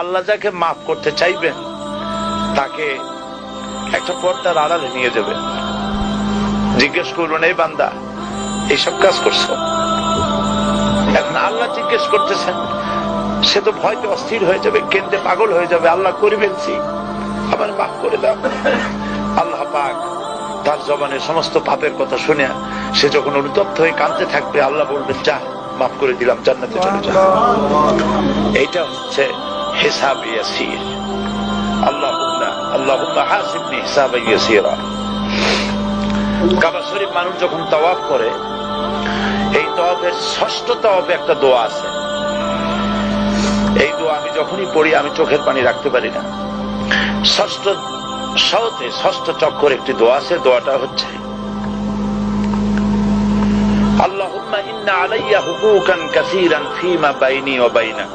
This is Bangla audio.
আল্লাহ যাকে মাফ করতে চাইবেন তাকে একটা পর্দার আড়ালে নিয়ে যাবেন। জিজ্ঞেস করুন এই বান্দা এইসব কাজ করছ? এখন আল্লাহ জিজ্ঞেস করতেছেন সে তো ভয়তে অস্থির হয়ে যাবে কেন্দ্রে পাগল হয়ে যাবে আল্লাহ করে ফেলছি। আবার মাফ করে দাও। আল্লাহ পাক তার জবানে সমস্ত পাপের কথা শুনে সে যখন অনুতপ্ত হয়ে কাঁদতে থাকবে আল্লাহ বলবেন যা মাফ করে দিলাম জান্নাতে চলে যা। এইটা হচ্ছে হিসাব ইয়াসির হাসিবনি হিসাব ইয়াসিরা কাবা শরীফ মানুষ যখন করে, এই ষষ্ঠ একটা দোয়া আছে। এই দোয়া আমি যখনই পড়ি, আমি চোখের পানি রাখতে পারি না। ষষ্ঠ সহতে ষষ্ঠ চক্কর একটি দোয়া আছে, দোয়াটা হচ্ছে, আল্লাহুম্মা ইন্না আলাইয়া হুকুকান কাসীরান ফীমা বাইনি ওয়া বাইনাক।